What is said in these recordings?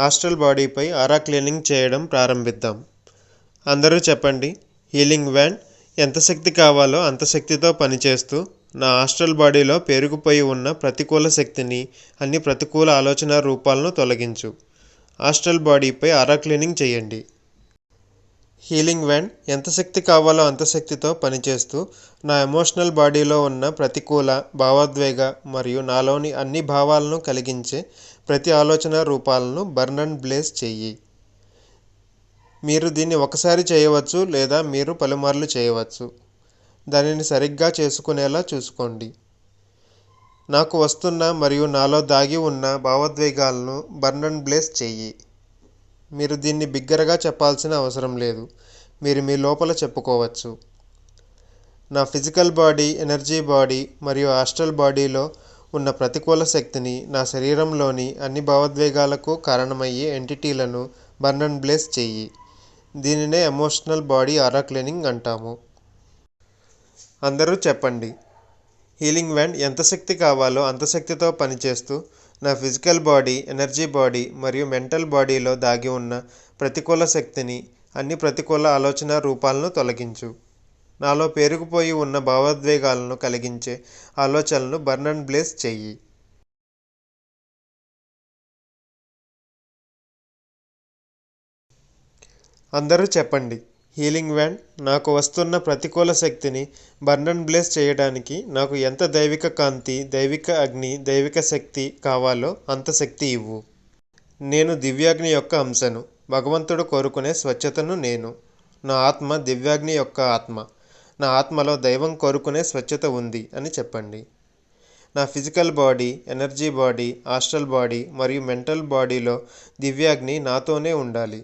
Hostel బాడీపై aura cleaning చేయడం ప్రారంభిద్దాం. అందరూ చెప్పండి హీలింగ్ వ్యాన్ ఎంత శక్తి కావాలో అంత శక్తితో పనిచేస్తూ నా హాస్టల్ బాడీలో పేరుకుపోయి ఉన్న ప్రతికూల శక్తిని అన్ని ప్రతికూల ఆలోచన రూపాలను తొలగించు. హాస్టల్ బాడీపై ఆరా క్లీనింగ్ చేయండి. హీలింగ్ వ్యాన్ ఎంత శక్తి కావాలో అంత శక్తితో పనిచేస్తూ నా ఎమోషనల్ బాడీలో ఉన్న ప్రతికూల భావోద్వేగ మరియు నాలోని అన్ని భావాలను కలిగించే ప్రతి ఆలోచన రూపాలను బర్న్ అండ్ బ్లేస్ చెయ్యి. మీరు దీన్ని ఒకసారి చేయవచ్చు లేదా మీరు పలుమార్లు చేయవచ్చు. దానిని సరిగ్గా చేసుకునేలా చూసుకోండి. నాకు వస్తున్న మరియు నాలో దాగి ఉన్న భావోద్వేగాలను బర్న్ అండ్ బ్లేస్ చెయ్యి. మీరు దీన్ని బిగ్గరగా చెప్పాల్సిన అవసరం లేదు. మీరు మీ లోపల చెప్పుకోవచ్చు. నా ఫిజికల్ బాడీ ఎనర్జీ బాడీ మరియు హాస్టల్ బాడీలో ఉన్న ప్రతికూల శక్తిని నా శరీరంలోని అన్ని భావోద్వేగాలకు కారణమయ్యే ఎంటిటీలను బర్న్ అండ్ బ్లేస్ చెయ్యి. దీనినే ఎమోషనల్ బాడీ ఆరా క్లీనింగ్ అంటాము. అందరూ చెప్పండి హీలింగ్ వ్యాండ్ ఎంత శక్తి కావాలో అంత శక్తితో పనిచేస్తూ నా ఫిజికల్ బాడీ ఎనర్జీ బాడీ మరియు మెంటల్ బాడీలో దాగి ఉన్న ప్రతికూల శక్తిని అన్ని ప్రతికూల ఆలోచన రూపాలను తొలగించు. నాలో పేరుకుపోయి ఉన్న భావోద్వేగాలను కలిగించే ఆలోచనలను బర్న్ అండ్ బ్లేస్ చెయ్యి. అందరూ చెప్పండి హీలింగ్ వ్యాన్ నాకు వస్తున్న ప్రతికూల శక్తిని బర్న్ అండ్ బ్లేస్ చేయడానికి నాకు ఎంత దైవిక కాంతి దైవిక అగ్ని దైవిక శక్తి కావాలో అంత శక్తి ఇవ్వు. నేను దివ్యాగ్ని యొక్క అంశను భగవంతుడు కోరుకునే స్వచ్ఛతను నేను. నా ఆత్మ దివ్యాగ్ని యొక్క ఆత్మ. నా ఆత్మలో దైవం కోరుకునే స్వచ్ఛత ఉంది అని చెప్పండి. నా physical body energy body astral body మరియు మెంటల్ బాడీలో దివ్యాగ్ని నాతోనే ఉండాలి.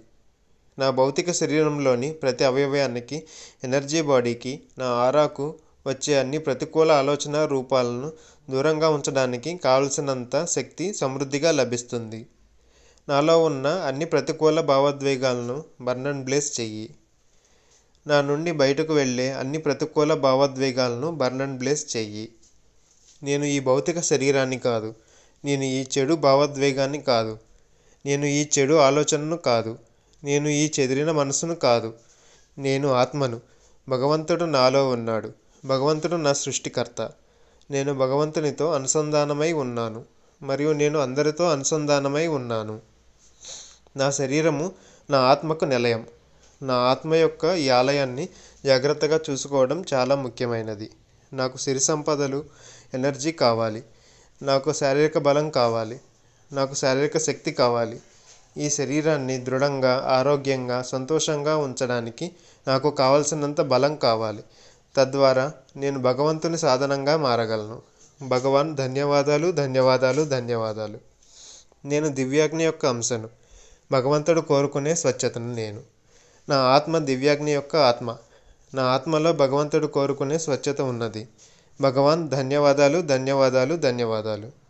నా భౌతిక శరీరంలోని ప్రతి అవయవానికి ఎనర్జీ బాడీకి నా ఆరాకు వచ్చే అన్ని ప్రతికూల ఆలోచన రూపాలను దూరంగా ఉంచడానికి కావలసినంత శక్తి సమృద్ధిగా లభిస్తుంది. నాలో ఉన్న అన్ని ప్రతికూల భావోద్వేగాలను బర్న్ అండ్ బ్లేస్ చెయ్యి. నా నుండి బయటకు వెళ్ళే అన్ని ప్రతికూల భావోద్వేగాలను బర్న్ అండ్ బ్లేస్ చెయ్యి. నేను ఈ భౌతిక శరీరాన్ని కాదు. నేను ఈ చెడు భావోద్వేగాన్ని కాదు. నేను ఈ చెడు ఆలోచనను కాదు. నేను ఈ చెదిరిన మనసును కాదు. నేను ఆత్మను. భగవంతుడు నాలో ఉన్నాడు. భగవంతుడు నా సృష్టికర్త. నేను భగవంతునితో అనుసంధానమై ఉన్నాను. మరియు నేను అందరితో అనుసంధానమై ఉన్నాను. నా శరీరము నా ఆత్మకు నిలయం. నా ఆత్మ యొక్క ఈ ఆలయాన్ని జాగ్రత్తగా చూసుకోవడం చాలా ముఖ్యమైనది. నాకు సిరి సంపదలు ఎనర్జీ కావాలి. నాకు శారీరక బలం కావాలి. నాకు శారీరక శక్తి కావాలి. ఈ శరీరాన్ని దృఢంగా ఆరోగ్యంగా సంతోషంగా ఉంచడానికి నాకు కావలసినంత బలం కావాలి. తద్వారా నేను భగవంతుని సాధనంగా మారగలను. భగవాన్ ధన్యవాదాలు ధన్యవాదాలు ధన్యవాదాలు. నేను దివ్యాగ్ని యొక్క అంశను భగవంతుడు కోరుకునే స్వచ్ఛతను నేను. నా ఆత్మ దివ్యాగ్ని యొక్క ఆత్మ. నా ఆత్మలో భగవంతుడు కోరుకునే స్వచ్ఛత ఉన్నది. భగవాన్ ధన్యవాదాలు ధన్యవాదాలు ధన్యవాదాలు.